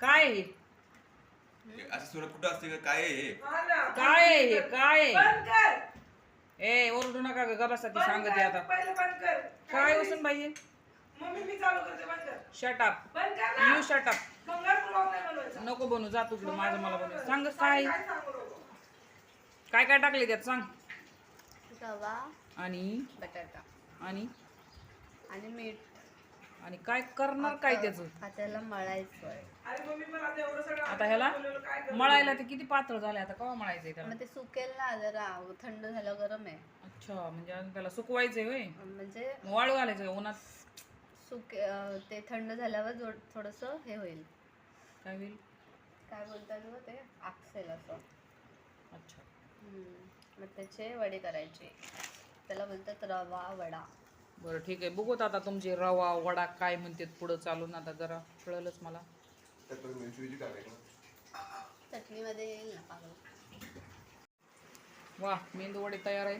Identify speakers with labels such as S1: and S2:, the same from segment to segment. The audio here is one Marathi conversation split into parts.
S1: काय आहे?
S2: असं सुरत कुठं असते का? काय आहे हे?
S1: काय आहे हे? काय आहे?
S3: बंद कर.
S1: ए ओरडू नका ग गबासा ती
S3: बंद
S1: सांगते
S3: कर.
S1: आता.
S3: पहिलं बंद कर.
S1: काय उसून बाई
S3: मम्मी मी चालू करते बंद कर.
S1: शट अप
S3: बंद कर ना.
S1: You shut up
S3: Mangalpur blog नाही बनवायचा.
S1: नको बनू जा तुकडं माझं मला बनव. सांग काय
S3: काय? सांगू नको?
S1: काय काय टाकले त्यात? सांग.
S4: रवा
S1: आणि?
S4: बटाटा.
S1: आणि?
S4: आणि मीठ.
S1: आणि काय करणार काय त्याचं?
S4: आता त्याला मळायचं
S3: अरे मम्मी मला आता एवढं सगळं
S1: आता ह्याला? मळायला ते किती पातळ झाले आता केव्हा मळायचंय त्याला?
S4: मग ते सुकेल ना जरा थंड झालं गरम आहे.
S1: अच्छा म्हणजे अजून त्याला सुकवायचंय होय?
S4: म्हणजे
S1: वाळू घालायचंय उन्हात?
S4: सुके अं, ते थंड झाल्यावर थोडस हे होईल.
S1: काय होईल?
S4: काय बोलतात गं ते? आकसेल असं.
S1: अच्छा.
S4: हम्म. मग त्याचे वडे करायचे. त्याला बोलतात रवा वडा.
S1: बरं ठीक आहे. बघूत आता तुमचे रवा वडा काय म्हणतात पुढं चालून. आता जरा कळलंच मला.
S4: चटणीमध्ये येईल ना
S1: वा मेंदू वडे तयार आहे?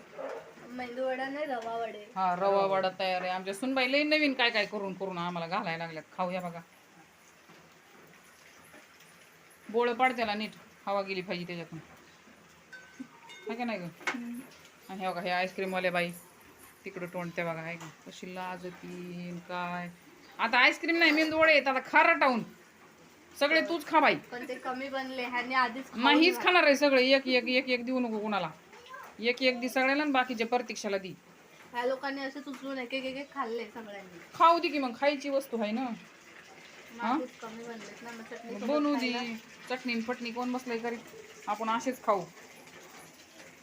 S4: मेंदू वडा नाही रवा वडे.
S1: हा रवा वडा तयार आहे. आमच्या सुनबाई लई नवीन काय काय करून करून आम्हाला घालायला लागल्यात. खाऊया बघा. बोळ पाड त्याला नीट. हवा गेली पाहिजे त्याच्यातून. हाय का नाही ग? आणि हे बघा हे आईस्क्रीमवाले बाई. तिकडं तोंडते बघा आहे कशी लाज तीन काय. आता आईस्क्रीम नाही मेंदू वडे आहेत आता खारं टाऊन सगळे तूच खा बाई.
S4: पण ते कमी बनले ह्याने आधीच खाऊन
S1: मग हीच खाणार आहे सगळे. एक एक एक एक देऊ नको कोणाला. एक एक दे सगळ्याला आणि बाकीचे प्रतीक्षाला दी.
S4: ह्या लोकांनी असे उचलून एक एक एक एक खाल्ले सगळ्यांनी.
S1: खाऊ दे की मग खायची वस्तू आहे ना.
S4: मग आधीच कमी बनलेत ना मग चटणी
S1: मग
S4: सोबत
S1: बनवू दे.
S4: खायला.
S1: चटणी फटणी कोण बसलाय करीत आपण असेच खाऊ.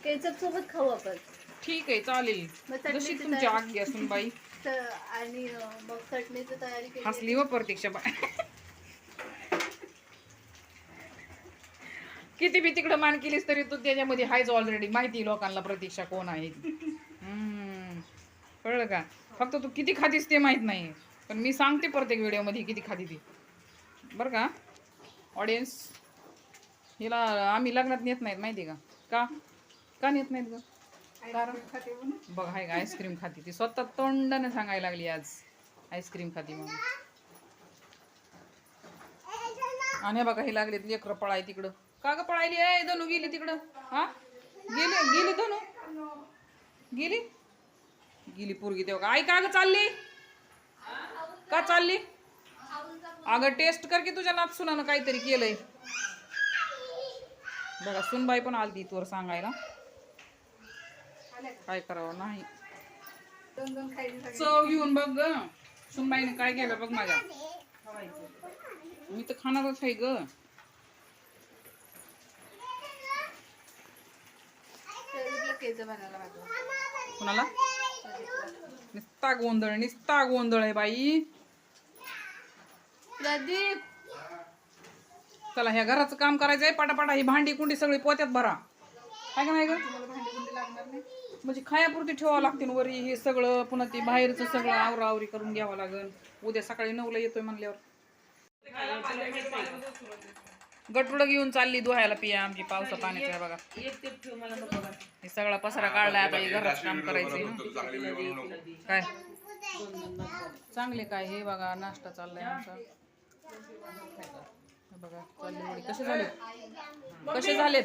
S4: केचप सोबत खाऊ आपण.
S1: ठीक आहे चालेल.
S4: मग चटणीची
S1: जशी तुमची
S4: तयारी-
S1: आज्ञा असून बाई.
S4: तर आणि अं, मग चटणीची तयारी केली
S1: हसली व प्रतीक्षा बाई किती बी तिकडं मान केलीस तरी तू त्याच्यामध्ये हायच ऑलरेडी माहिती आहे लोकांना प्रतीक्षा कोण आहे. ती. हम्म. कळलं का? फक्त तू किती खातीस ते माहीत नाही पण मी सांगते प्रत्येक व्हिडिओमध्ये किती खाती ती. बरं का? ऑडियन्स हिला आम्ही लग्नात नेत नाहीत माहिती आहे का? का? का नेत नाहीत ग? कारण बघ हाय का आईस्क्रीम खाती ती. स्वतः तोंडाने सांगायला लागली आज. आईस्क्रीम खाती म्हणून. आणि बघा हे लागलेत लेकरं पळाय तिकडं. का ग पळायली? आहे धनू गेली तिकडं. हा? गेली गेली धनू? गेली? गेली पोरगी तेव्हा आई का ग चालली? का चालली? अगं टेस्ट कर की तुझ्या नात सुनानं काहीतरी केलंय. बघा सुनबाई पण आलती तोर सांगायला. काय करावं? नाही. चव घेऊन बघ ग. सुनबाईने काय केलं बघ माझ्या. मी तर खाणारच आहे ग. कुणाला? निस्ता गोंधळ निस्ता गोंधळ आहे बाई.
S4: प्रदीप.
S1: चला ह्या घराचं काम करायचंय. पाटापाटा ही भांडी कुंडी सगळी पोत्यात भरा. काय का नाही ग? म्हणजे खायापुरती ठेवावं लागते वरी हे सगळं पुन्हा ते बाहेरचं सगळं आवरावरी करून घ्यावं लागेल उद्या सकाळी नऊला येतोय म्हणल्यावर. गटुडं घेऊन चालली धुवायला पिया आमची पावसा पाण्याचं आहे बघा. हे सगळा पसारा काढलाय आता घरात काम करायचंय ना. काय? चांगले काय हे बघा नाश्ता चाललाय आमचा. बघा चालली कसे झाले? कसे झालेत?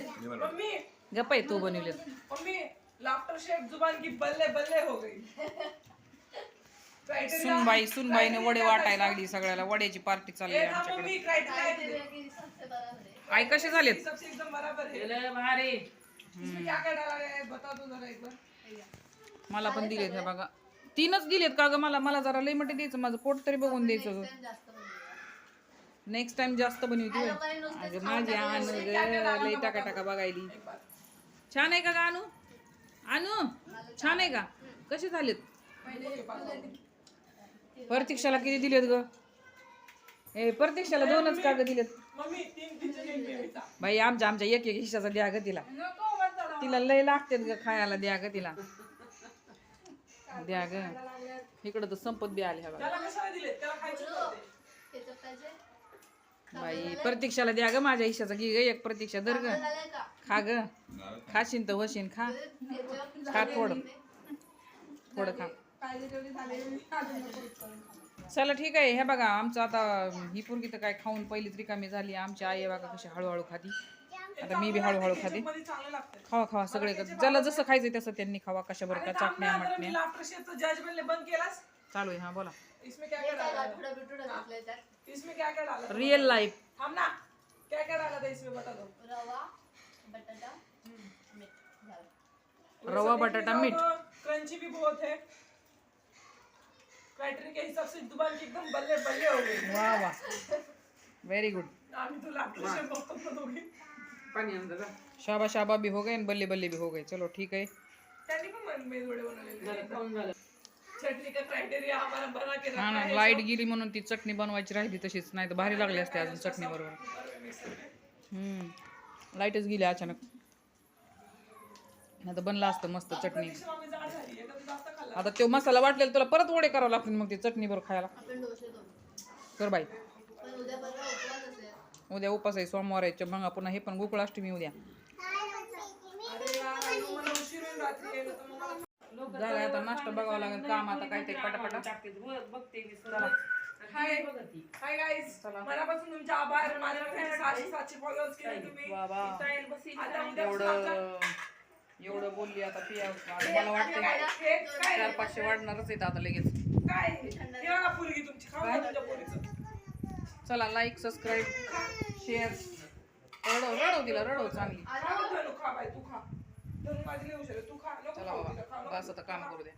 S1: गप्पा आहे तू बनवलेत.
S3: मम्मी लाफ्टर शेख जुबान की बल्ले बल्ले हो गई. Criteria-
S1: सुनबाई सुनबाईने वडे वाटायला लागली सगळ्याला. वड्याची पार्टी चालली आहे
S3: ना
S1: आमच्याकडे. आई कसे झालेत?
S3: सबसे एकदम बराबर है इसमें क्या क्या डाला गया है बता दो जरा एक बार.
S1: मला पण दिलेत हे बघा. तीनच दिलेत का ग? मला मला जरा लई मोठे द्यायचं माझं पोट तरी बघून द्यायचं नेक्स्ट टाइम जास्त बनवते अगं माझी आणू ग लई टाका टाका बघायली. छान आहे का ग आणू? छान आहे का? कसे झालेत? प्रतीक्षाला किती दिलेत ग? ए प्रतीक्षाला दोनच का ग दिलेत. बाई आमच्या आमच्या एक एक हिश्शाचा द्या ग तिला. तिला लय लागतेत ग खायला द्या ग तिला. द्या ग. इकडं तर संपत बी आले ह्या बघा बाई प्रतीक्षाला द्या ग माझ्या हिश्शाचा घे ग एक प्रतीक्षा. धर ग. खा ग. खाशीन तर वशीन खा. खा थोडं. थोडं खा. चला ठीक आहे. हे बघा आमचं आता ही पोरगी तर काय खाऊन पहिलीच रिकामी झाली. आमची आई आहे बघा कशी हळूहळू खाती. आता मी बी हळूहळू खाते.
S3: मध्ये चांगलं लागतं.
S1: खावा खावा सगळे. ज्याला जसं खायचं तसं त्यांनी खावा. कशा बरं का चटण्या मटण्या. चालू आहे हा बोला.
S3: इसमें क्या क्या डाला था?
S1: रिअल लाईफ
S3: हम ना क्या क्या डाला था इसमें बता दो।
S4: रवा बटाटा मीठ
S1: रवा बटाटा मीठ
S3: क्रंची भी बहुत है। क्राइटेरिया के हिसाब से दुकान की एकदम बल्ले बल्ले हो गई।
S1: वा वा व्हेरी गुड
S3: आम्ही तो लाफ्टर शेफ बघतो दोघी
S1: शाबा शाबा भी हो गए बल्ले बल्ले भी हो गए। चलो ठीक है।
S3: का हमारा बना के
S1: हा
S3: रखा
S1: ना
S3: है
S1: लाइट गेली म्हणून ती चटणी बनवायची राहिली तशीच नाही तर भारी लागली असते अजून चटणी बरोबर. हम्म लाईटच गेली अचानक. नाही तर बनला असतं मस्त चटणी.
S3: स्वामी जाड झाली एकदम जास्त खाल्ला.
S1: आता तो मसाला वाटलेला तुला परत वडे करावं लागतील मग ते चटणी बरोबर खायला.
S4: आपण डोसे करू
S1: कर बाई.
S4: पण उद्या परवा उपवास असेल.
S1: उद्या उपास आहे सोमवार आहे मग पुन्हा हे पण गोकुळाष्टमी उद्या.
S3: अरे यार आई, मला उशीर होईल रात्री यायला तर मग मला
S1: झालं आता नाश्ता बघावं लागेल. काम आता काय ते पटापटा.
S3: हाय. हाय गाईज मनापासून तुमचे आभार माझ्या सातशे सातशे फॉलोअर्स केले तुम्ही.
S1: बाबा.
S3: आता उद्या
S1: एवढं एवढं बोलली आता पिया मला वाटतं चार पाचशे वाढणारच आता लगेच.
S3: काय हे? पोरगी तुमची. खाऊ का तुमच्या पोरीचं.
S1: चला लाईक सबस्क्राईब शेअर रडव रडव तिला रडव चांगली.
S3: खा तू खा. माझी. तू खा.
S1: चला
S3: नको.
S1: बस आता काम करू दे